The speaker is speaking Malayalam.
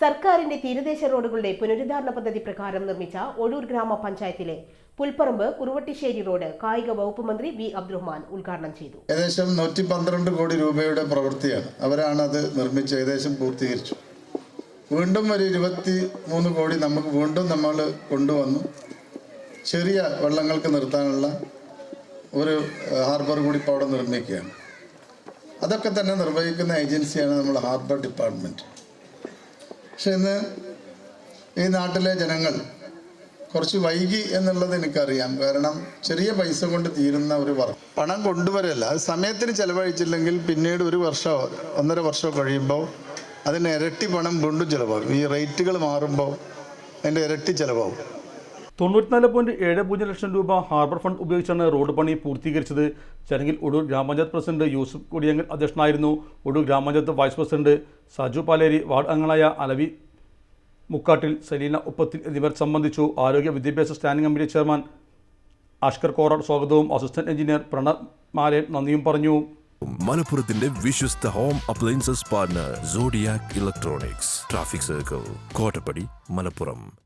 സർക്കാരിന്റെ തീരദേശ റോഡുകളുടെ പുനരുദ്ധാരണ പദ്ധതി പ്രകാരം നിർമ്മിച്ച ഒഴൂർ ഗ്രാമപഞ്ചായത്തിലെ പുൽപ്പറമ്പ് കുറുവട്ടിശ്ശേരി റോഡ് കായിക വകുപ്പ് മന്ത്രി വി അബ്ദുറഹ്മാൻ ഉദ്ഘാടനം ചെയ്തു. ഏകദേശം നൂറ്റി പന്ത്രണ്ട് കോടി രൂപയുടെ പ്രവൃത്തിയാണ്. അവരാണ് അത് നിർമ്മിച്ച് ഏകദേശം പൂർത്തീകരിച്ചു. വീണ്ടും ഒരു ഇരുപത്തി മൂന്ന് കോടി നമുക്ക് വീണ്ടും നമ്മൾ കൊണ്ടുവന്നു. ചെറിയ വെള്ളങ്ങൾക്ക് നിർത്താനുള്ള ഒരു ഹാർബർ കൂടി ഇപ്പോൾ അവിടെ നിർമ്മിക്കുകയാണ്. അതൊക്കെ തന്നെ നിർവഹിക്കുന്ന ഏജൻസിയാണ് നമ്മൾ ഹാർബർ ഡിപ്പാർട്ട്മെന്റ് പക്ഷെ ഇന്ന് ഈ നാട്ടിലെ ജനങ്ങൾ കുറച്ച് വൈകി എന്നുള്ളത് എനിക്കറിയാം. കാരണം ചെറിയ പൈസ കൊണ്ട് തീരുന്ന ഒരു വർക്ക് പണം കൊണ്ടുവരല്ല. അത് സമയത്തിന് ചിലവഴിച്ചില്ലെങ്കിൽ പിന്നീട് ഒരു വർഷമോ ഒന്നര വർഷമോ കഴിയുമ്പോൾ അതിന് ഇരട്ടി പണം വീണ്ടും ചിലവാകും. ഈ റേറ്റുകൾ മാറുമ്പോൾ അതിന്റെ ഇരട്ടി ചിലവാകും. തൊണ്ണൂറ്റിനാല് പോയിന്റ് ഏഴ് പൂജ്യം ലക്ഷം രൂപ ഹാർബർ ഫണ്ട് ഉപയോഗിച്ചാണ് റോഡ് പണി പൂർത്തീകരിച്ചത്. ചടങ്ങിൽ ഒടൂർ ഗ്രാമപഞ്ചായത്ത് പ്രസിഡന്റ് യൂസുഫ് കൊടിയങ്ങൽ അധ്യക്ഷനായിരുന്നു. ഒടൂർ ഗ്രാമപഞ്ചായത്ത് vice president Saju Paleri ward അംഗങ്ങളായ അലവി മുക്കാട്ടിൽ സലീന ഉപ്പത്തിൽ എന്നിവർ സംബന്ധിച്ചു ആരോഗ്യ വിദ്യാഭ്യാസ standing committee chairman Ashkar Kora സ്വാഗതവും അസിസ്റ്റന്റ് എഞ്ചിനീയർ പ്രണബ് മാലയൻ നന്ദിയും പറഞ്ഞു. മലപ്പുറത്തിന്റെ വിശ്വസ്ത home appliances partner electronics traffic circle Kottappadi Malappuram.